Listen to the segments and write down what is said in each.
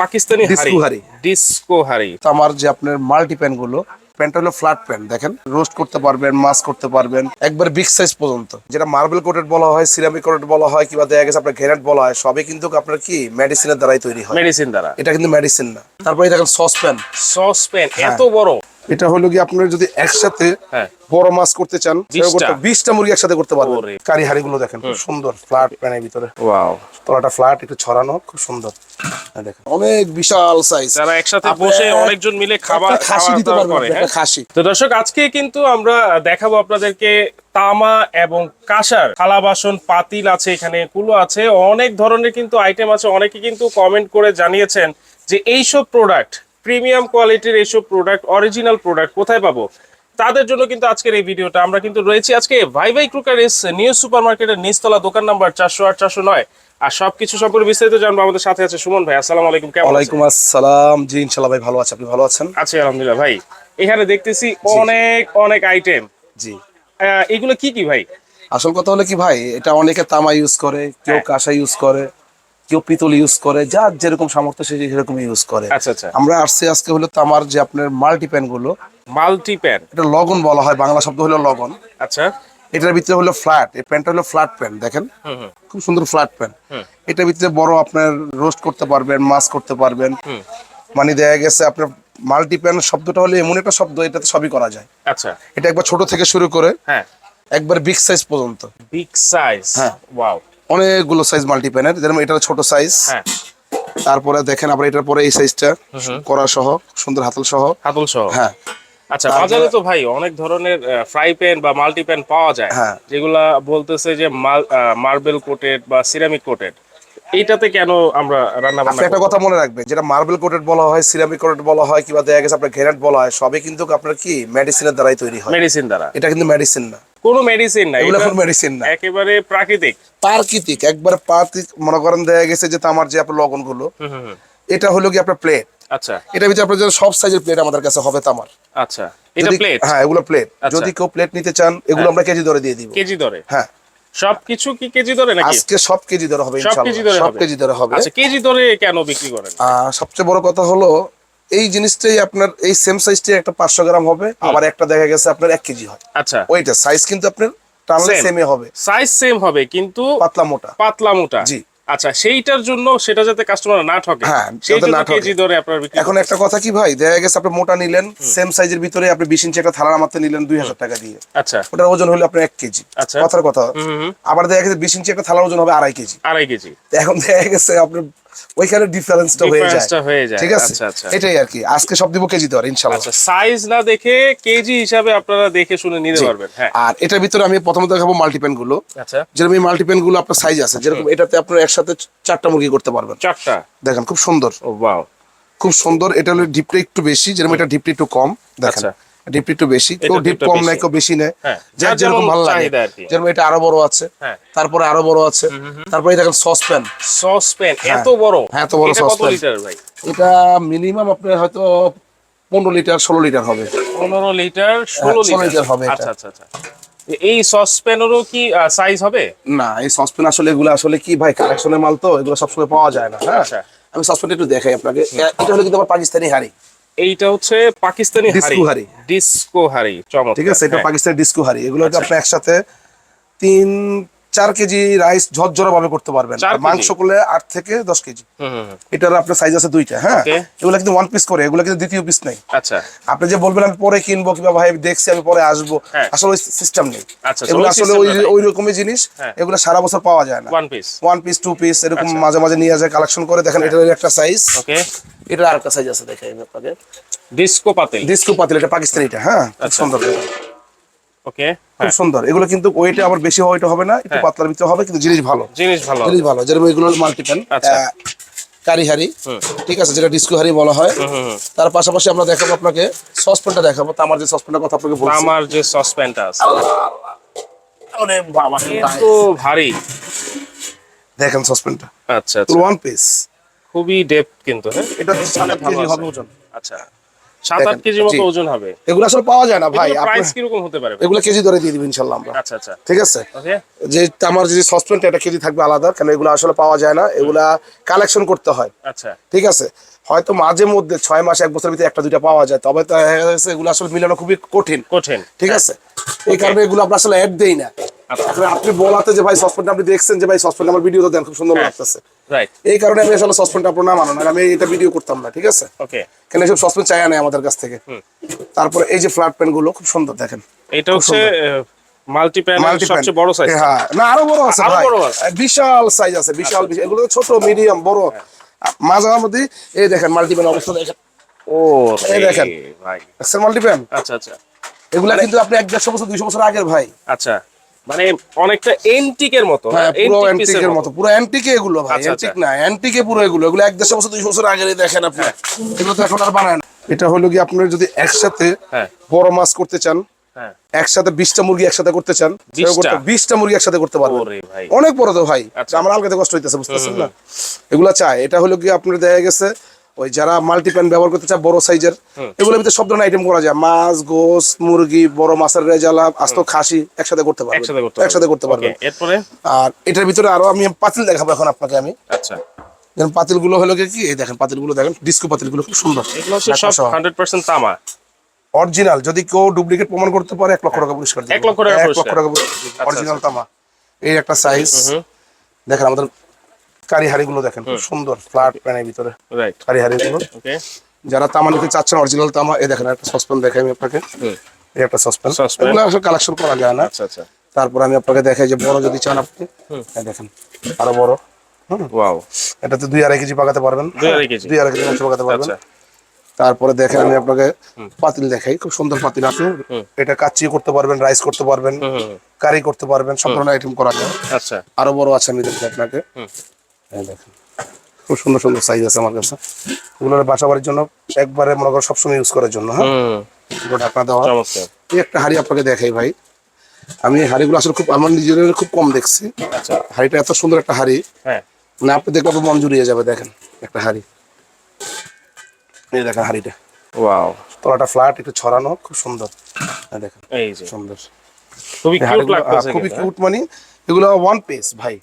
Pakistani disco হাঁড়ি। Disco হাড়ি। আমার যে আপনার মাল্টি প্যানগুলো প্যানটা হলো ফ্ল্যাট প্যান্ট দেখেন। রোস্ট করতে পারবেন মাছ করতে পারবেন একবার বিগ সাইজ পর্যন্ত। যেটা মার্বেল কোটেড বলা হয় সিরামিক কোটেড বলা হয় কিংবা দেখা গেছে আপনার গ্রেনাইট বলা হয় সবই কিন্তু আপনার কি? মেডিসিনের দ্বারাই তৈরি হয়। মেডিসিন দ্বারা। এটা কিন্তু মেডিসিন না। তারপরে দেখেন সসপ্যান। Saucepan sauce pan. এত বড়। এটা হলো কি আপনার যদি একসাথে হ্যাঁ। বড় মাছ করতে চান বিশটা? মুরগি একসাথে করতে পারবেন। ওরে। কারি হাড়ি গুলো দেখেন খুব সুন্দর ফ্ল্যাট প্যানের ভিতরে। ওয়াও। তলাটা ফ্ল্যাট একটু ছড়ানো খুব সুন্দর। হ্যাঁ, দেখেন। অনেক বিশাল সাইজ যারা একসাথে বসে অনেকজন মিলে খাবার খাসি দিতে হ্যাঁ? একটা খাসি। তো দর্শক আজকে কিন্তু আমরা দেখাবো আপনাদেরকে তামা এবং কাঁসার। থালা বাসন পাতিল আছে এখানে কুলো আছে। অনেক ধরনের কিন্তু আইটেম আছে। অনেকে কিন্তু কমেন্ট করে জানিয়েছেন যে এইসব প্রোডাক্ট প্রিমিয়াম কোয়ালিটির এইসব প্রোডাক্ট অরিজিনাল প্রোডাক্ট কোথায় পাবো? তাদের জন্য কিন্তু আজকের এই ভিডিওটা। আমরা কিন্তু রয়েছি আজকে ভাই ভাই ক্রুকারিস নিউ সুপার মার্কেটের নিচতলা দোকান নাম্বার চারশো আট চারশো নয়। আর সবকিছু সম্পর্কে বিস্তারিত জানব। আমাদের সাথে আছে সুমন ভাই। আসসালামু আলাইকুম। কেমন আছেন? ওয়ালাইকুম আসসালাম। জি ইনশাল্লাহ ভাই ভালো আছে। আপনি ভালো আছেন? আছি আলহামদুলিল্লাহ ভাই। এখানে দেখতেছি অনেক অনেক আইটেম জি। এগুলো কি কি ভাই? আসল কথা হলো কি ভাই এটা অনেকে তামা ইউজ করে কেউ হ্যাঁ। কাঁসা ইউজ করে। কেউ পিতল ইউজ করে যার যেরকম সামর্থ্য সে সেরকম ইউজ করে। আচ্ছা আচ্ছা। আমরা আসছি আজকে হলো তামার যে আপনার মাল্টি প্যানগুলো। মাল্টি প্যান এটা লগন বলা হয় বাংলা শব্দ হলো লগন। আচ্ছা। এটার ভিতরে হলো ফ্ল্যাট এই প্যানটা হলো ফ্ল্যাট প্যান দেখেন? খুব সুন্দর ফ্ল্যাট প্যান। এটার ভিতরে বড় আপনার রোস্ট করতে পারবেন মাছ করতে পারবেন। মানে দেখা গেছে আপনার মাল্টি প্যান শব্দটা হলো এমন একটা শব্দ এটাতে সবই করা যায়। আচ্ছা। এটা একবার ছোট থেকে শুরু করে হ্যাঁ। একবার বিগ সাইজ পর্যন্ত। বিগ সাইজ হ্যাঁ। ওয়াও অনেকগুলো সাইজ মাল্টি প্যানের যেরকম এটা ছোট সাইজ হ্যাঁ। তারপরে দেখেন আবার এটার পরে এই সাইজটা করা সহ সুন্দর হাতল সহ। হাতল সহ। হ্যাঁ। আচ্ছা বাজারে তো ভাই অনেক ধরনের ফ্রাই প্যান বা মাল্টি প্যান পাওয়া যায়। হ্যাঁ। যেগুলা বলতেছে যে মার্বেল কোটেড বা সিরামিক কোটেড এইটাতে কেন আমরা রান্না বান্না একটা কথা মনে রাখবেন যেটা মার্বেল কোটেড বলা হয় সিরামিক কোটেড বলা হয় কিংবা দেখা গেছে আপনার বলা হয় সবই কিন্তু আপনার কি? মেডিসিনের দ্বারাই তৈরি হয়। মেডিসিন দ্বারা। এটা কিন্তু মেডিসিন না। কোনো মেডিসিন নাই। এগুলো কোনো মেডিসিন না। একেবারে প্রাকৃতিক। প্রাকৃতিক। একবার প্রাকৃতিক মনে করেন দেখা গেছে যে তামার যে আপনার লগনগুলো হুম হুম হুম। এটা হলো কি আপনার প্লেট আচ্ছা। এটা ভিতরে আপনার যে সব সাইজের প্লেট আমাদের কাছে হবে তামার। আচ্ছা। এটা প্লেট হ্যাঁ এগুলো প্লেট আচ্ছা। যদি কেউ প্লেট নিতে চান এগুলো আমরা কেজি দরে দিয়ে দিব। কেজি দরে? হ্যাঁ। সবকিছু কি কেজি দরে নাকি? আজকে সব কেজি দরে হবে ইনশাআল্লাহ। সব কেজি দরে হবে। আচ্ছা কেজি দরে কেন বিক্রি করেন? সবচেয়ে বড় কথা হলো এই জিনিসটাই আপনার এই সেম সাইজটাই একটা পাঁচশো গ্রাম হবে আবার একটা দেখা গেছে আপনার এক কেজি হয়। আচ্ছা। ওইটা সাইজ কিন্তু আপনার টানলে হবে। সাইজ সেম হবে কিন্তু পাতলা মোটা। পাতলা মোটা। জি। আচ্ছা সেইটার জন্য সেটা যাতে কাস্টমার না ঠকে হ্যাঁ, সেই জন্য না ঠকে। কেজি দরে আপনার বিক্রি এখন একটা কথা কি ভাই দেখা গেছে আপনি মোটা নিলেন সেম সাইজের ভিতরে আপনি বিশ ইঞ্চি একটা থালার মাত্র নিলেন দুই হাজার টাকা দিয়ে। আচ্ছা। ওটার ওজন হলো আপনার 1 কেজি। আচ্ছা। কথার কথা। আবার দেখা গেছে বিশ ইঞ্চি একটা থালার ওজন হবে আড়াই কেজি। আড়াই কেজি। তো এখন দেখা গেছে আপনার ওইখানে ডিফারেন্সটা হয়ে যায়। হয়ে। ঠিক আছে? আচ্ছা, আচ্ছা। এটাই আর কি। আজকে সব দিব কেজি দর ইনশাল্লাহ। আচ্ছা সাইজ না দেখে কেজি হিসাবে আপনারা দেখে শুনে নিতে পারবেন হ্যাঁ। আর এটার ভিতরে আমি প্রথমে দেখাবো মাল্টিপেনগুলো আচ্ছা। যেরকম এই মাল্টিপেনগুলো আপনার সাইজ আছে যেরকম এটাতে আপনার একসাথে চারটা মুরগি করতে পারবেন। চারটা? দেখেন খুব সুন্দর। ও বাও খুব সুন্দর। এটা হলো ডিপটা একটু বেশি যেরকম এটা ডিপটা একটু কম। দেখেন। আচ্ছা। একটু বেশি কেউ ডিপ কম। নেয় কেউ বেশি নেয়। হ্যাঁ, যার যার যেরকম ভালো লাগে। যেরকম এটা আরও বড় আছে। হ্যাঁ। তারপরে আরও বড় আছে। তারপরে দেখেন সসপ্যান। সস প্যান এত বড়? হ্যাঁ, এত বড় ভাই? এটা মিনিমাম আপনার হয়তো পনেরো লিটার ষোলো লিটার হবে। পনেরো লিটার ষোলো 16 লিটার। হবে আচ্ছা আচ্ছা আচ্ছা। এই সস প্যানেরও কি সাইজ হবে? না এই সসপ্যান আসলে এগুলো আসলে কি ভাই কালেকশনের মাল তো এগুলো সবসময় পাওয়া যায় না হ্যাঁ। আচ্ছা। আমি সসপ্যান একটু দেখাই আপনাকে। এটা হলো কিন্তু আমার পাকিস্তানি হাড়ি। এইটা হচ্ছে পাকিস্তানি ডিস্কো হাঁড়ি। ডিস্কো হাড়ি চমৎকার ঠিক আছে এটা হ্যাঁ। পাকিস্তানি ডিস্কো হাড়ি এগুলো আচ্ছা। আপনি একসাথে তিন চার কেজি রাইস ঝরঝরা ভাবে করতে পারবেন? মাংস করলে আট থেকে দশ কেজি। হুম, হুম, হুম। এটার আপনার সাইজ আছে দুইটা হ্যাঁ? এগুলো কিন্তু ওয়ান পিস করে এগুলো কিন্তু দ্বিতীয় পিস নেই। আচ্ছা। আপনি যে বলবেন আমি পরে কিনবো কিংবা ভাই দেখছি আমি পরে আসব। হ্যাঁ। আসলে ওই সিস্টেম নেই। আচ্ছা, এগুলো আসলে ওই ওই রকমই জিনিস হ্যাঁ। এগুলো সারা বছর পাওয়া যায় না। One piece one piece two piece এরকম আচ্ছা। মাঝে মাঝে নিয়ে যায় কালেকশন করে। দেখেন এটার একটা সাইজ ওকে। এটার আরেকটা সাইজ আছে দেখেন আপনাকে। ডিস্কো পাতিল। ডিস্কো পাতিল এটা পাকিস্তানিটা হ্যাঁ? আচ্ছা। সুন্দর। ওকে? খুব সুন্দর। এগুলো কিন্তু ওইটা আবার বেশি ওইটা হবে না একটু হ্যাঁ। পাতলার ভিতরে হবে কিন্তু জিনিস ভালো। জিনিস ভালো। জিনিস ভালো। যেরকম এগুলো মাল্টিপ্যান আচ্ছা। কারি হাড়ি। ঠিক আছে যেটা ডিস্কো হাড়ি বলা হয়। তার পাশাপাশি আমরা দেখাবো আপনাকে সসপ্যানটা দেখাবো। তামার যে সসপ্যানটার কথা আপনাকে বলছি। আমার যে সসপ্যানটা আছে। অনেক বাবা এত ভারী। দেখেন সসপ্যানটা আচ্ছা আচ্ছা। ওয়ান পিস খুবই ডেপ কিন্তু হ্যাঁ? এটা সাত আট কেজি হবে ওজন। আচ্ছা। সাত আট দেখেন, মতো ওজন হবে। এগুলো আসলে পাওয়া যায় না ভাই প্রাইস কীরকম হতে পারে এগুলো কেজি ধরে দিয়ে দিবেন ইনশাল্লাহ আমরা। আচ্ছা আচ্ছা। ঠিক আছে? যে আমার যে সসপেনটা এটা কেজি থাকবে আলাদা কেন এগুলো আসলে পাওয়া যায় না। এগুলা কালেকশন করতে হয়। আচ্ছা। ঠিক আছে? হয়তো মাঝে মধ্যে ছয় মাস এক বছরের ভিতরে একটা দুইটা পাওয়া যায়। তবে এগুলো আসলে মিলানো খুবই কঠিন। কঠিন। ঠিক আছে? এই কারণে এগুলো আমরা আসলে অ্যাড দেই না। আপনি বলাতে যে ভাই সসপেনটা আপনি দেখছেন যে ভাই সসপেন আমার ভিডিও তো দেন খুব সুন্দর হ্যাঁ। লাগতেছে। এই কারণে আমি আসলে সসপেনটা আপনার না মানো না আমি এটা ভিডিও করতাম না ঠিক আছে? ওকে কেন এসব সসপেন চাই না আমাদের কাছ থেকে? তারপরে এই যে ফ্ল্যাট প্যানগুলো খুব সুন্দর দেখেন। এটা হচ্ছে মাল্টি প্যান সবচেয়ে বড় সাইজ হ্যাঁ। না আরও বড় আছে আরও ভাই। বড় আছে? বিশাল সাইজ আছে বিশাল বিশাল। এগুলো ছোট মিডিয়াম বড়। মাঝার মধ্যে এই দেখেন মাল্টিপ্যান অবস্থা দেখেন। ও এই দেখেন। ভাই। দেখছেন মাল্টিপ্যান আচ্ছা আচ্ছা। এগুলা কিন্তু আপনি এক দেড়শো বছর দুইশো বছর আগের ভাই। আচ্ছা। মানে অনেকটা এন্টিকের মতো হ্যাঁ পুরো antique অ্যান্টিকের মতো। পুরো অ্যান্টিকে এগুলো ভাই আচ্ছা, অ্যান্টিক না অ্যান্টিকে পুরো এগুলো এগুলো এক দেড়শো বছর দুইশো বছর আগের দেখেন আপনি। এগুলো তো এখন আর বানায় না। এটা হলো কি আপনার যদি একসাথে হ্যাঁ। বড় মাছ করতে চান হ্যাঁ। একসাথে বিশটা মুরগি একসাথে করতে চান 20টা? বিশটা? মুরগি একসাথে করতে পারবেন। অনেক বড় তো ভাই আচ্ছা। আমার আলগাতে কষ্ট হইতেছে বুঝতেছেন না? এগুলা চাই এটা হলো কি আপনার দেখা গেছে ওই যারা মাল্টিপ্যান ব্যবহার করতে চায় বড় সাইজের এগুলোর ভিতরে সব ধরনের আইটেম করা যায়। মাছ গোস মুরগি বড় মাছের রেজালা আস্ত খাসি একসাথে করতে পারবেন। একসাথে করতে পারবেন। এরপরে? আর এটার ভিতরে আরও আমি পাতিল দেখাবো এখন আপনাকে আমি। আচ্ছা। যেমন পাতিলগুলো হলো কি? এই দেখেন পাতিলগুলো দেখেন ডিস্কো পাতিলগুলো খুব সুন্দর। এগুলো হচ্ছে সব হান্ড্রেড পার্সেন্ট তামা। অরিজিনাল যদি কেউ ডুপ্লিকেট প্রমাণ করতে পারে এক লক্ষ টাকা পুরস্কার। এক লক্ষ টাকা। লক্ষ টাকা অরিজিনাল তামা। এই একটা সাইজ দেখেন আমাদের কারি হাড়ি গুলো দেখেন খুব সুন্দর ফ্ল্যাট প্যানের ভিতরে কারি হাড়ি গুলো যারা তামা নিতে চাচ্ছেন অরিজিনাল তামা এই দেখেন একটা সসপেন দেখাই আমি আপনাকে। এই একটা এগুলো আসলে কালেকশন করা যায় না। আচ্ছা আচ্ছা। তারপর আমি আপনাকে দেখাই যে বড় যদি চান আপনি। দেখেন আরও বড়। ওয়াও এটাতে দুই আড়াই কেজি পাকাতে পারবেন। দুই আড়াই কেজি। দুই আড়াই কেজি মাংস পাকাতে পারবেন। আচ্ছা। তারপরে দেখেন আমি আপনাকে পাতিল দেখাই খুব সুন্দর পাতিল আছে। এটা কাচ্চি করতে পারবেন রাইস করতে পারবেন কারি করতে পারবেন সব ধরনের আইটেম করা যায়। আচ্ছা। আরও বড় আছে আমি দেখি আপনাকে। দেখেন। খুব সুন্দর সুন্দর সাইজ আছে আমার কাছে। এগুলোর বাসা বাড়ির জন্য একবারে মনে করো সবসময় ইউজ করার জন্য হ্যাঁ? ঢাকনা দেওয়া। এই একটা হাড়ি আপনাকে দেখাই ভাই। আমি হাড়িগুলো আসলে খুব আমার নিজের খুব কম দেখছি। আচ্ছা। হাড়িটা এত সুন্দর একটা হাড়ি। হ্যাঁ। না আপনি দেখলে মন জুড়িয়ে যাবে দেখেন একটা হাড়ি। এই দেখেন হাড়িটা। ওয়াও। তলাটা ফ্ল্যাট একটু ছড়ানো খুব সুন্দর। এই দেখেন। এই যে। সুন্দর। খুবই কিউট লাগতেছে খুবই কিউট মানে এগুলো ওয়ান পেস ভাই।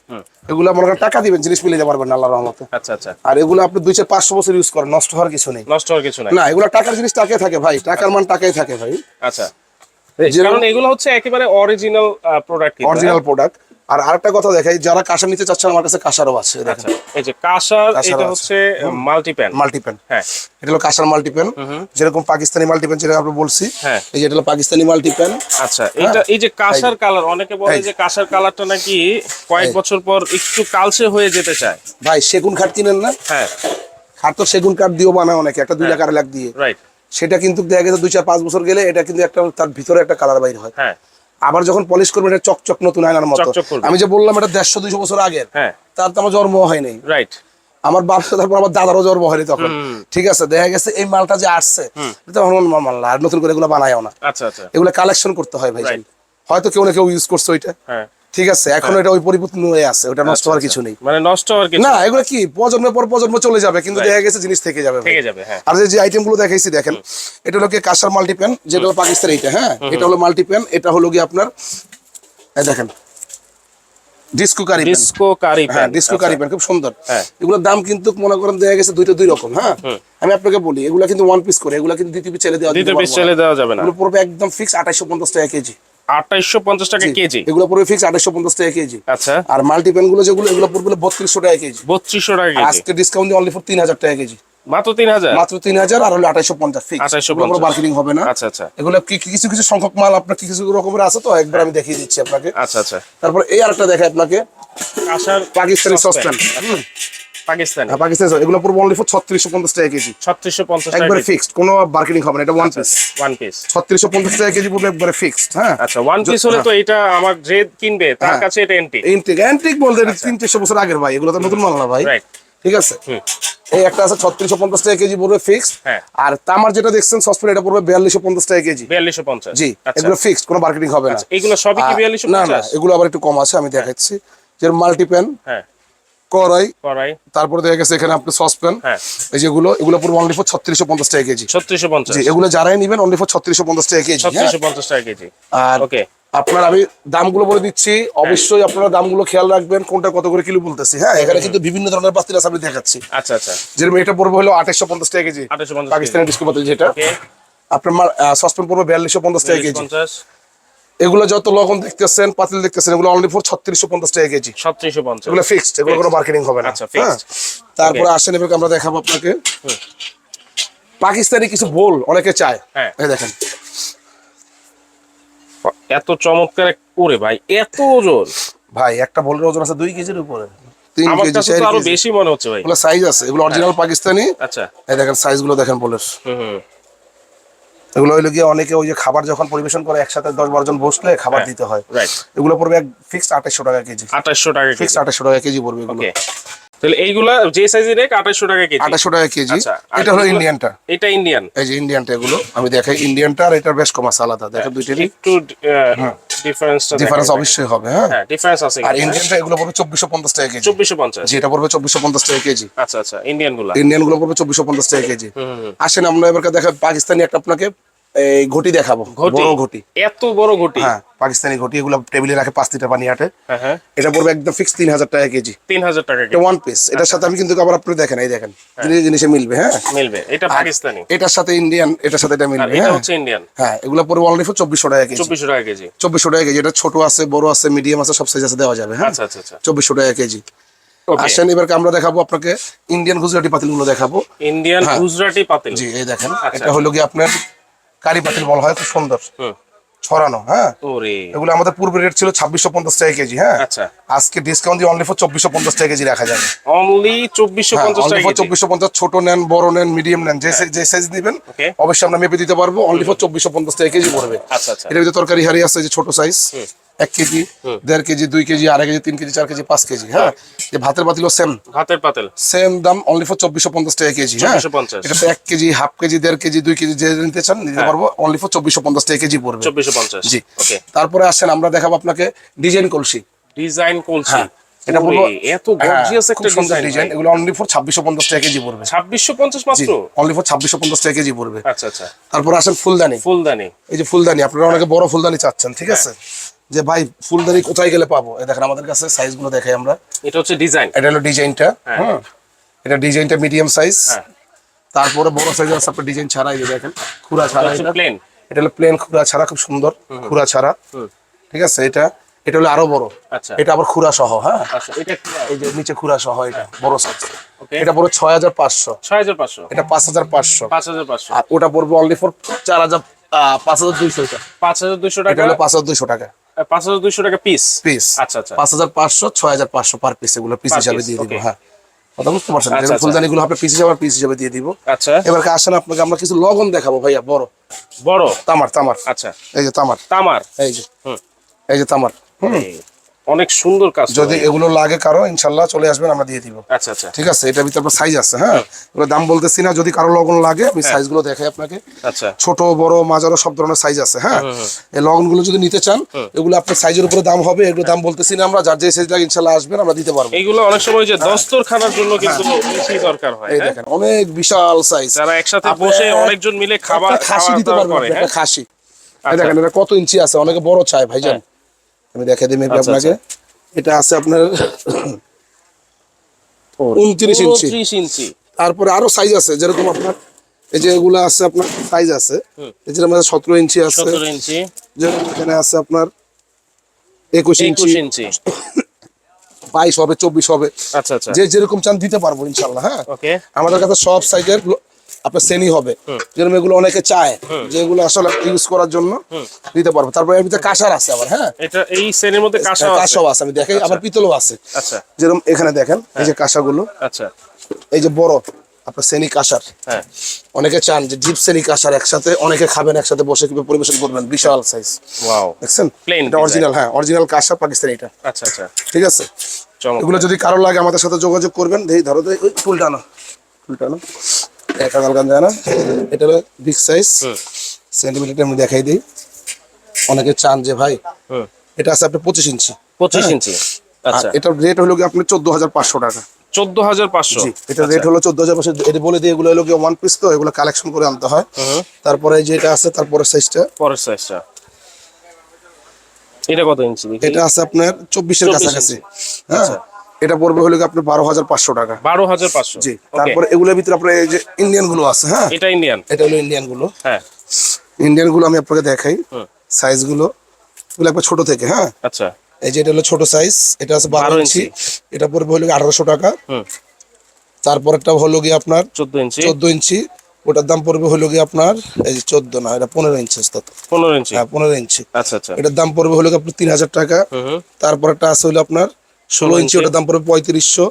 এগুলো মনে করেন টাকা দিবেন জিনিস মিলে পারবেন আল্লাহর রহমতে? আচ্ছা আচ্ছা। আর এগুলো আপনি দুই চার পাঁচশো বছর ইউজ করেন নষ্ট হওয়ার কিছু নেই। নষ্ট হওয়ার কিছু নেই। না এগুলো টাকার জিনিস টাকায় থাকে ভাই টাকার মান টাকায় থাকে ভাই। আচ্ছা। কারণ এগুলো হচ্ছে একেবারে অরিজিনাল প্রোডাক্ট অরিজিনাল প্রোডাক্ট আর আরেকটা কথা দেখাই যারা কাঁসা নিতে চাচ্ছেন আমার কাছে কাঁসারও আছে এই যে এটা হচ্ছে মাল্টিপ্যান মাল্টিপেন হ্যাঁ। এটা হলো কাঁসার মাল্টিপেন যেরকম পাকিস্তানি মাল্টিপেন যেটা আমরা বলছি। হ্যাঁ। এই যে এটা হলো পাকিস্তানি মাল্টিপেন আচ্ছা এটা এই যে কাঁসার কালার অনেকে বলে যে কাঁসার কালারটা নাকি কয়েক বছর পর একটু কালচে হয়ে যেতে চায়। ভাই সেগুন কাঠ কিনেন না? হ্যাঁ। খাট তো সেগুন কাঠ দিয়েও বানায় অনেকে একটা দুই লাখ আড়াই লাখ দিয়ে। রাইট সেটা কিন্তু দেখা গেছে দুই চার পাঁচ বছর গেলে এটা কিন্তু একটা তার ভিতরে একটা কালার বাইর হয়। হ্যাঁ। আবার যখন পলিশ করবেন এটা চকচক নতুন আয়নার মতো। আমি যে বললাম এটা দেড়শো দুইশো বছর আগের। হ্যাঁ। তার তো আমার জন্ম হয়নি রাইট আমার বাপ তারপর আমার দাদারও জন্ম হয়নি তখন। ঠিক আছে দেখা গেছে এই মালটা যে আসছে এটা মাল আর নতুন করে এগুলো বানায়ও না। আচ্ছা আচ্ছা। এগুলো কালেকশন করতে হয় ভাই হয়তো কেউ না কেউ ইউজ করছে ওইটা। হ্যাঁ। ঠিক আছে এখন এটা ওই পরিবর্তন হয়ে আছে ওটা নষ্ট হওয়ার কিছু নেই। মানে নষ্ট হওয়ার কিছু না এগুলো কি প্রজন্মের পর প্রজন্ম চলে যাবে কিন্তু দেখা গেছে জিনিস থেকে যাবে থেকে যাবে হ্যাঁ। আর যে আইটেমগুলো দেখাইছি দেখেন এটা হলো কি কাঁসার মাল্টিপ্যান যেটা হলো পাকিস্তান এইটা হ্যাঁ? এটা হলো মাল্টিপ্যান এটা হলো কি আপনার এই দেখেন ডিস্কো কারি ডিসকো কারি হ্যাঁ ডিস্কো কারি খুব সুন্দর। হ্যাঁ। এগুলোর দাম কিন্তু মনে করেন গেছে দুইটা দুই রকম হ্যাঁ? আমি আপনাকে বলি এগুলো কিন্তু ওয়ান পিস করে এগুলো কিন্তু দ্বিতীয় পিস ছেলে দেওয়া দ্বিতীয় পিস ছেলে দেওয়া যাবে না। একদম ফিক্স আঠাইশো পঞ্চাশ টাকা কেজি। আঠাইশো পঞ্চাশ টাকা কেজি। এগুলো পড়বে ফিক্স আঠাইশো পঞ্চাশ টাকা কেজি। আচ্ছা। আর মাল্টিপ্যানগুলো যেগুলো এগুলো পড়বে বত্রিশশো টাকা কেজি। বত্রিশশো টাকা আজকে ডিসকাউন্ট দিয়ে অনলি ফর তিন হাজার টাকা কেজি। মাত্র তিন হাজার? মাত্র তিন হাজার আর হলো আঠাইশো পঞ্চাশ ফিক্স 2850 মার্কেটিং হবে না। আচ্ছা আচ্ছা। এগুলো কিছু কিছু সংখ্যক মাল আপনার কিছু রকমের আছে তো? একবার আমি দেখিয়ে দিচ্ছি আপনাকে। আচ্ছা আচ্ছা। তারপর এই আরেকটা দেখাই আপনাকে। কাঁসার পাকিস্তানি সসপ্যান পাকিস্তানি। হ্যাঁ পাকিস্তানি। এগুলো পড়বে অনলি ফর ছত্রিশশো পঞ্চাশ টাকা কেজি। ছত্রিশশো পঞ্চাশ টাকা একবারে ফিক্সড কোনো মার্কেটিং হবে না এটা ওয়ান পিস ওয়ান পিস ছত্রিশশো পঞ্চাশ টাকা কেজি পড়বে একবারে ফিক্সড হ্যাঁ। আচ্ছা ওয়ান পিস হলে তো এটা আমার যে কিনবে তার হ্যাঁ। কাছে এটা এন্টি এন্টিক এন্টিক বলতে তিন চারশো বছর আগের ভাই এগুলো তো নতুন মাল না ভাই। ঠিক আছে? এই একটা আছে ছত্রিশশো পঞ্চাশ টাকা কেজি পড়বে ফিক্সড হ্যাঁ। আর তামার যেটা দেখছেন সসপ্যান এটা পড়বে বিয়াল্লিশশো পঞ্চাশ টাকা কেজি। বিয়াল্লিশশো পঞ্চাশ। জি আচ্ছা। এগুলো ফিক্সড কোনো মার্কেটিং হবে না। আচ্ছা, এগুলো সবই না না এগুলো আবার একটু কম আছে আমি দেখাচ্ছি। যে মাল্টিপ্যান হ্যাঁ। কড়াই কড়াই। তারপরে দেখা গেছে এখানে আপনি সসপ্যান হ্যাঁ। এই যেগুলো এগুলো পুরো অনলি ফর ছত্রিশশো পঞ্চাশ টাকা কেজি। ছত্রিশশো পঞ্চাশ। এগুলো যারাই নিবেন অনলি ফর ছত্রিশশো পঞ্চাশ টাকা কেজি হ্যাঁ? ছত্রিশশো পঞ্চাশ টাকা কেজি। আর ওকে আপনার আমি দামগুলো বলে দিচ্ছি অবশ্যই আপনারা দামগুলো খেয়াল রাখবেন কোনটা কত করে কিলো বলতেছি হ্যাঁ? এখানে কিন্তু বিভিন্ন ধরনের পাস্তিল আছে আমি দেখাচ্ছি। আচ্ছা আচ্ছা। যেরকম এটা পড়বে হলো আঠাশশো পঞ্চাশ টাকা কেজি। আঠাশশো পঞ্চাশ পাকিস্তানি ডিস্কো পাতিল যেটা। আপনার সসপেন পড়বে বিয়াল্লিশশো পঞ্চাশ টাকা কেজি। এগুলো যত লবণ দেখতেছেন পাতিল দেখতেছেন এগুলো অনলি ফর ছত্রিশশো পঞ্চাশ টাকা কেজি। ছত্রিশশো পঞ্চাশ। এগুলো ফিক্সড এগুলো কোনো মার্কেটিং হবে না। আচ্ছা. হ্যাঁ? তারপরে আসেন এবার আমরা দেখাবো আপনাকে। পাকিস্তানি কিছু বোল অনেকে চায়। হ্যাঁ। দেখেন। এত চমৎকার ওরে ভাই এত ওজন। ভাই একটা বোলের ওজন আছে দুই কেজির উপরে। তিন কেজি চার আরও বেশি মনে হচ্ছে ভাই। এগুলো সাইজ আছে এগুলো অরিজিনাল পাকিস্তানি। আচ্ছা। এই দেখেন সাইজগুলো দেখেন বোলের। হুম। এগুলো হইল গিয়ে অনেকে ওই যে খাবার যখন পরিবেশন করে একসাথে দশ বারো জন বসলে খাবার হ্যাঁ, দিতে হয়। এগুলো পড়বে এক ফিক্সড আঠাশশো টাকা কেজি। আঠাশশো টাকা ফিক্সড আঠাশশো টাকা কেজি পড়বে এগুলো। তাহলে এইগুলা যে সাইজের রেক আঠাশশো টাকা কেজি। টাকা কেজি। আচ্ছা, এটা হলো ইন্ডিয়ানটা এটা ইন্ডিয়ান এই যে ইন্ডিয়ানটা এগুলো আমি দেখাই ইন্ডিয়ানটা আর এটার বেশ কমাস আলাদা। দেখেন দুইটারই। একটু ডিফারেন্সটা ডিফারেন্স অবশ্যই হবে হ্যাঁ। হ্যাঁ ডিফারেন্স আছে আর ইন্ডিয়ানটা এগুলো পড়বে চব্বিশশো পঞ্চাশ টাকা কেজি। চব্বিশশো পঞ্চাশ। যেটা পড়বে চব্বিশশো পঞ্চাশ টাকা কেজি। আচ্ছা আচ্ছা ইন্ডিয়ানগুলা। ইন্ডিয়ানগুলো পড়বে চব্বিশশো পঞ্চাশ টাকা কেজি। আসেন আমরা এবার দেখা পাকিস্তানি একটা আপনাকে এই ঘটি দেখাবো বড় ঘটি। এত বড় ঘটি? হ্যাঁ পাকিস্তানি ঘটি এগুলো টেবিলে রাখে পাঁচ লিটার পানি আটে হ্যাঁ হ্যাঁ। এটা পড়বে একদম ফিক্স তিন হাজার টাকা কেজি। তিন হাজার টাকা এটা ওয়ান পিস এটার সাথে আমি কিন্তু আবার আপনি দেখেন এই দেখেন জিনিস জিনিসে মিলবে হ্যাঁ? মিলবে। এটা পাকিস্তানি। এটার সাথে ইন্ডিয়ান এটার সাথে এটা মিলবে এটা হ্যাঁ? হচ্ছে ইন্ডিয়ান হ্যাঁ এগুলো পড়বে অনলি ফর চব্বিশশো টাকা কেজি। চব্বিশশো টাকা কেজি। চব্বিশশো টাকা কেজি। এটা ছোট আছে বড় আছে মিডিয়াম আছে সব সাইজ আছে দেওয়া যাবে হ্যাঁ? আচ্ছা আচ্ছা আচ্ছা। চব্বিশশো টাকা কেজি। আসেন এবার আমরা দেখাবো আপনাকে ইন্ডিয়ান গুজরাটি পাতিলগুলো দেখাবো। ইন্ডিয়ান হ্যাঁ। গুজরাটি পাতিল। জি এই দেখেন আচ্ছা। এটা হলো কি আপনার কারি পাতিল বলা হয় সুন্দর। ছড়ানো হ্যাঁ? এগুলো আমাদের পূর্বের রেট ছিল ছাব্বিশশো পঞ্চাশ টাকা কেজি হ্যাঁ? আচ্ছা। আজকে ডিসকাউন্ট দিয়ে অনলি ফর চব্বিশশো পঞ্চাশ টাকা কেজি রাখা যাবে। অনলি চব্বিশশো পঞ্চাশ টাকা চব্বিশশো পঞ্চাশ ছোট নেন বড় নেন মিডিয়াম নেন যে যে সাইজ দিবেন অবশ্যই আমরা মেপে দিতে পারব অনলি ফর চব্বিশশো পঞ্চাশ টাকা কেজি পড়বে। এটা আচ্ছা। এটার ভিতরে তরকারি হারি আছে যে ছোট সাইজ এক কেজি দেড় কেজি দুই কেজি আড়াই কেজি তিন কেজি চার কেজি পাঁচ কেজি হ্যাঁ? যে ভাতের পাতিলও সেম ভাতের পাতিল। সেম দাম অনলি ফর চব্বিশশো পঞ্চাশ টাকা কেজি হ্যাঁ? এটা এক কেজি হাফ কেজি দেড় কেজি দুই কেজি যে নিতে চান নিতে পারব অনলি ফর চব্বিশশো পঞ্চাশ টাকা কেজি পড়বে। চব্বিশশো পঞ্চাশ। জি। তারপরে আসেন আমরা দেখাবো আপনাকে ডিজাইন কলসি। ডিজাইন কলসি। হ্যাঁ, এটা এটা বলবো- এত গর্জিয়াস হ্যাঁ, একটা ডিজাইন। ডিজাইন এগুলো অনলি ফর ছাব্বিশশো পঞ্চাশ টাকা কেজি পড়বে। ছাব্বিশশো পঞ্চাশ জি মাত্র? অনলি ফর ছাব্বিশশো পঞ্চাশ টাকা কেজি পড়বে। আচ্ছা আচ্ছা। তারপর আসেন ফুলদানি। ফুলদানি। এই যে ফুলদানি আপনারা অনেকে বড় ফুলদানি চাচ্ছেন ঠিক আছে? যে ভাই ফুলদানি কোথায় গেলে পাবো? দেখেন আমাদের কাছে সাইজগুলো দেখাই আমরা। এটা হচ্ছে ডিজাইন এটা হলো ডিজাইনটা হ্যাঁ। হ্যাঁ এটা ডিজাইনটা মিডিয়াম সাইজ হ্যাঁ। তারপরে বড় সাইজ আছে আপনার ডিজাইন ছাড়া এই দেখেন খুরা ছাড়া এটা প্লেন এটা। হলো প্লেন খুরা ছাড়া খুব সুন্দর খুরা ছাড়া। ঠিক আছে এটা এটা হলো আরও বড়। আচ্ছা। এটা আবার খুরা সহ হ্যাঁ। আচ্ছা এটা এই যে নিচে খুরা সহ এটা বড় সাইজ. এটা পড়বে ছয় হাজার পাঁচশো। ছয় হাজার পাঁচশো। এটা পাঁচ হাজার পাঁচশো। পাঁচ হাজার পাঁচশো। আর ওটা পড়বে অনলি ফর চার হাজার পাঁচ হাজার দুইশো এটা। পাঁচ হাজার দুইশো এটা টাকা হলো পাঁচ হাজার দুইশো টাকা। পাঁচ হাজার দুইশো টাকা পিস পিস আচ্ছা আচ্ছা। পাঁচ হাজার পাঁচশো ছয় হাজার পাঁচশো পার পিস এগুলো পিস হিসাবে দিয়ে দিব হ্যাঁ। কথা বুঝতে পারছেন। ফুলদানি গুলো আপনার পিস হিসাবে পিস হিসাবে দিয়ে দিব। আচ্ছা। এবার আসেন আপনাকে আমরা কিছু লগন দেখাবো ভাইয়া বড়। বড়? তামার তামার। আচ্ছা। এই যে তামার। তামার? এই যে হুম। এই যে তামার। হুম। এই, অনেক সুন্দর কাজ যদি এগুলো লাগে কারও ইনশাল্লাহ চলে আসবেন আমরা দিয়ে দিব। আচ্ছা আচ্ছা। ঠিক আছে? এটা ভিতরে সাইজ আছে হ্যাঁ? এগুলো দাম বলতেছি না যদি কারও লগন লাগে আমি সাইজগুলো দেখাই আপনাকে। আচ্ছা। ছোট বড় মাঝারো সব ধরনের সাইজ আছে হ্যাঁ? এই লগনগুলো যদি নিতে চান এগুলো আপনার সাইজের উপরে দাম হবে এগুলো দাম বলতেছি না আমরা যার যে সাইজ লাগে ইনশাল্লাহ আসবেন আমরা দিতে পারব। এইগুলো অনেক সময় যে দস্তর খানার জন্য কিন্তু বেশি দরকার হয় এই হ্যাঁ? দেখেন অনেক বিশাল সাইজ যারা একসাথে বসে অনেকজন মিলে খাবার খাসি খাওয়া দিতে হ্যাঁ একটা খাসি। এই আচ্ছা। দেখেন এটা কত ইঞ্চি আছে? অনেকে বড় চায় ভাইজান। আমি দেখে দিই আচ্ছা, আপনাকে। এটা আছে আপনার উনত্রিশ ইঞ্চি। ইঞ্চি। তারপরে আরও সাইজ আছে যেরকম আপনার এই যে এগুলো আছে আপনার সাইজ আছে। এই যে আমাদের সতেরো ইঞ্চি আছে। ইঞ্চি। যেরকম এখানে আছে আপনার একুশ ইঞ্চি। ইঞ্চি। বাইশ হবে চব্বিশ হবে। আচ্ছা আচ্ছা। যে যেরকম চান দিতে পারব ইনশাল্লাহ হ্যাঁ? আমাদের কাছে সব সাইজের আপনার শ্রেণি হবে। যেরকম এগুলো অনেকে চায় যেগুলো আসলে ইউজ করার জন্য দিতে পারব। তারপরে এর ভিতরে কাঁসার আছে আবার হ্যাঁ? এটা এই শ্রেণির মধ্যে কাঁসা কাঁসাও আছে? আমি দেখাই আবার পিতলও আছে। আচ্ছা। যেরকম এখানে দেখেন এই যে কাঁসাগুলো। আচ্ছা। এই যে বড় আপনার শ্রেণি কাঁসার। হ্যাঁ। অনেকে চান যে ডিপ শ্রেণি কাঁসার একসাথে অনেকে খাবেন একসাথে বসে কীভাবে পরিবেশন করবেন বিশাল সাইজ ওয়াও দেখছেন? এটা অরিজিনাল হ্যাঁ অরিজিনাল কাঁসা পাকিস্তানি এটা। আচ্ছা আচ্ছা। ঠিক আছে? এগুলো যদি কারও লাগে আমাদের সাথে যোগাযোগ করবেন ধরো ওই টুল টানো। টুল টানো। একা গালগান যায় না? এটা হলো বিগ সাইজ সেন্টিমিটার আমি দেখাই দিই। অনেকে চান যে ভাই এটা আছে আপনার পঁচিশ ইঞ্চি। পঁচিশ হ্যাঁ। ইঞ্চি। আচ্ছা। এটার রেট হলো কি আপনার চোদ্দ হাজার পাঁচশো টাকা। চোদ্দ হাজার পাঁচশো? এটা রেট হলো চোদ্দ হাজার পাঁচশো। এটা বলে দিয়ে এগুলো হলো কি ওয়ান পিস তো এগুলো কালেকশন করে আনতে হয়। তারপরে যেটা আছে তারপরে সাইজটা পরের সাইজটা এটা কত ইঞ্চি এটা আছে আপনার চব্বিশের কাছাকাছি। হ্যাঁ। আচ্ছা। এটা পড়বে হলো কি আপনার বারো হাজার পাঁচশো টাকা। বারো হাজার পাঁচশো। জি তারপরে এগুলোর ভিতরে আপনার এই যে ইন্ডিয়ানগুলো আছে হ্যাঁ? এটা ইন্ডিয়ান এটা হলো ইন্ডিয়ানগুলো হ্যাঁ। ইন্ডিয়ানগুলো আমি আপনাকে দেখাই। সাইজগুলো এগুলো একবার ছোট থেকে হ্যাঁ? আচ্ছা। এই যে এটা হলো ছোট সাইজ এটা আছে বারো ইঞ্চি। এটা পড়বে হলো আঠারোশো টাকা। হুম। তারপরটা হলো গিয়ে আপনার চোদ্দ ইঞ্চি। চোদ্দ ইঞ্চি। ওটার দাম পড়বে হলো গিয়ে আপনার এই যে চোদ্দ না এটা পনেরো ইঞ্চি পনেরো ইঞ্চি। হ্যাঁ পনেরো ইঞ্চি। আচ্ছা আচ্ছা। এটার দাম পড়বে হলো গিয়ে আপনার তিন হাজার টাকা। হুম হুম। তারপর একটা আছে হলো আপনার ষোলো ইঞ্চি ওটার দাম পড়বে পঁয়ত্রিশশো।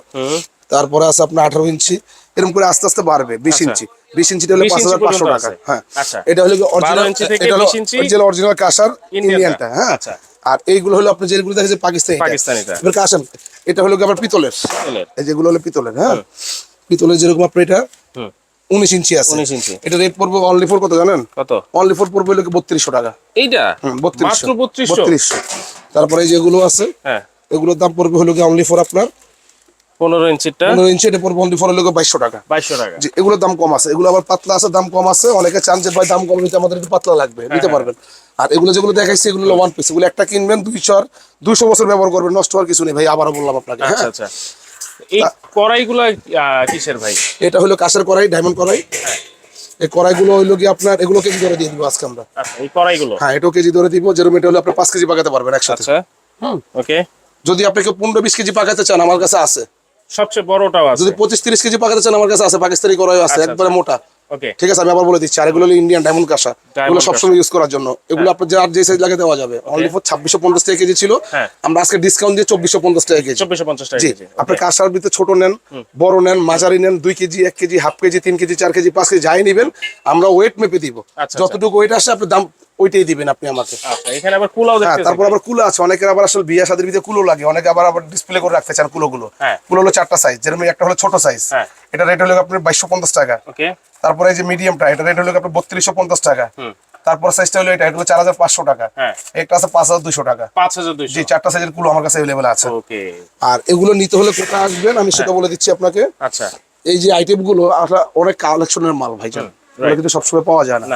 তারপরে আছে আপনার আঠারো ইঞ্চি। এরকম করে আস্তে আস্তে বাড়বে বিশ আচ্ছা। ইঞ্চি। বিশ ইঞ্চিটা হলে পাঁচ হাজার পাঁচশো টাকা। হ্যাঁ। আচ্ছা। এটা হলো অরিজিনাল অরিজিনাল কাঁসার ইন্ডিয়ানটা। হ্যাঁ? আচ্ছা। আর এইগুলো হলো আপনি যেগুলো দেখেছে পাকিস্তানি। এবার এটা হলো কি আবার পিতলের। যেগুলো হলো পিতলের হ্যাঁ? পিতলের যেরকম আপনার এটা হুম। উনিশ ইঞ্চি আছে। 19 ইঞ্চি। এটা রেট পড়বে অনলি ফোর কত জানেন? কত? অনলি ফোর পড়বে হলো বত্রিশশো টাকা। এইটা? বত্রিশশো। বত্রিশশো? তারপরে যেগুলো আছে হ্যাঁ। এগুলোর দাম পড়বে হলো কি অনলি ফর আপনার পনেরো ইঞ্চিটা পনেরো ইঞ্চি এটা পড়বে অনলি ফোর হলো বাইশশো টাকা। বাইশশো টাকা। জি এগুলোর দাম কম আছে। এগুলো আবার পাতলা আছে দাম কম আছে। অনেকে চান যে ভাই দাম কম নিতে আমাদের একটু পাতলা লাগবে হ্যাঁ, নিতে পারবেন। আর এগুলো যেগুলো দেখাইছি এগুলো ওয়ান পিস এগুলো একটা কিনবেন দুইশো আর দুইশো বছর ব্যবহার করবেন নষ্ট হওয়ার কিছু নেই। ভাই আবারও বললাম আপনাকে আচ্ছা হ্যাঁ। আচ্ছা এই কড়াইগুলো কিসের ভাই? এটা হলো কাঁচের কড়াই ডায়মন্ড কড়াই। হ্যাঁ। এই কড়াইগুলো হইল কি আপনার এগুলো কেজি ধরে দিয়ে দিব আজকে আমরা। আচ্ছা এই কড়াইগুলো? হ্যাঁ এটাও কেজি ধরে দিব। যেরকম এটা হলো আপনি পাঁচ কেজি পাকাতে পারবেন একসাথে। আচ্ছা। হুম। ওকে যদি আপনি কেউ পনেরো বিশ কেজি পাকাতে চান আমার কাছে আছে। সবচেয়ে বড়টাও আছে। যদি পঁচিশ তিরিশ কেজি পাকাতে চান আমার কাছে আছে। পাকিস্তানি কড়াই আছে আচ্ছা, একবারে মোটা। ওকে। ঠিক আছে আমি আবার বলে দিচ্ছি। আর এগুলো ইন্ডিয়ান ডায়মন্ড কাঁসা। এগুলো সবসময় ইউজ করার জন্য। এগুলো আপনার যার যে সাইজ লাগে দেওয়া যাবে। অনলি ফর ছাব্বিশশো পঞ্চাশ টাকা কেজি ছিল। হ্যাঁ। আমরা আজকে ডিসকাউন্ট দিয়ে চব্বিশশো পঞ্চাশ টাকা কেজি। চব্বিশশো পঞ্চাশ টাকা আপনি কাঁসার ভিতরে ছোট নেন বড় নেন মাঝারি নেন দুই কেজি এক কেজি হাফ কেজি তিন কেজি চার কেজি পাঁচ কেজি যাই নেবেন আমরা ওয়েট মেপে দিব। আচ্ছা। যতটুকু ওয়েট আসে আপনি দাম ওইটাই দিবেন আপনি আমাকে। আচ্ছা এখানে আবার কুলাও হ্যাঁ তারপর আবার কুলো আছে। অনেকের আবার আসলে বিয়ে শাদির ভিতরে কুলো লাগে। অনেকে আবার আবার ডিসপ্লে করে রাখতে চান কুলো গুলো হ্যাঁ। কুলো হলো চারটা সাইজ যেরকম একটা হলো ছোট সাইজ হ্যাঁ। এটা রেট হলো আপনার বাইশশো পঞ্চাশ টাকা। তারপরে এই যে মিডিয়ামটা এটা রেট হলো আপনার বত্রিশশো পঞ্চাশ টাকা। তারপর সাইজটা হলো এটা এটা হলো চার হাজার পাঁচশো টাকা। একটা আছে পাঁচ হাজার দুশো টাকা। পাঁচ হাজার জি চারটা সাইজের কুলো আমার কাছে অ্যাভেলেবেল আছে। আর এগুলো নিতে হলে কোথায় আসবেন? আমি সেটা বলে দিচ্ছি আপনাকে। আচ্ছা। এই যে আইটেমগুলো অনেক কালেকশনের মাল ভাইজান। এগুলো কিন্তু সবসময় পাওয়া যায় না।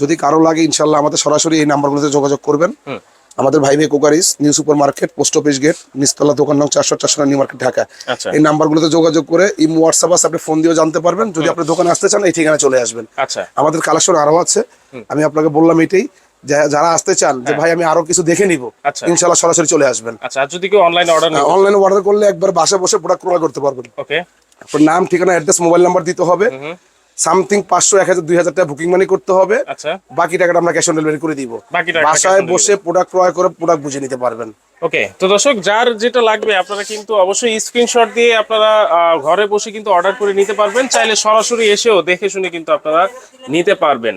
যদি কারও লাগে ইনশাল্লাহ আমাদের সরাসরি এই নাম্বারগুলোতে যোগাযোগ করবেন। আমাদের ভাই ভাই কোকারিস new super market post office gate নিস্তলা দোকান নং চারশো চারশো নিউ মার্কেট ঢাকা। আচ্ছা। এই নাম্বারগুলোতে যোগাযোগ করে ইম হোয়াটসঅ্যাপ আছে আপনি ফোন দিয়েও জানতে পারবেন। যদি আপনি দোকানে আসতে চান এই ঠিকানা চলে আসবেন। আচ্ছা। আমাদের কালেকশন আরও আছে। আমি আপনাকে বললাম এটাই যারা আসতে চান যে ভাই আমি আরও কিছু দেখে নিব। হ্যাঁ। আচ্ছা। ইনশাল্লাহ সরাসরি চলে আসবেন। আচ্ছা যদি কেউ অনলাইনে অর্ডার অনলাইনে অর্ডার করলে একবার বাসায় বসে প্রোডাক্ট ক্রয় করতে পারবেন। ওকে আপনার নাম ঠিকানা অ্যাড্রেস মোবাইল নাম্বার দিতে হবে। সামথিং পাঁচশো এক হাজার দুই হাজার টাকা বুকিং মানি করতে হবে। আচ্ছা। বাকি টাকাটা আমরা ক্যাশ অন ডেলিভারি করে দিব। বাসায় বসে প্রোডাক্ট ক্রয় করে প্রোডাক্ট বুঝে নিতে পারবেন। ওকে তো দর্শক যার যেটা লাগবে আপনারা কিন্তু অবশ্যই স্ক্রিনশট দিয়ে আপনারা ঘরে বসে কিন্তু অর্ডার করে নিতে পারবেন। চাইলে সরাসরি এসেও দেখে শুনে কিন্তু আপনারা নিতে পারবেন।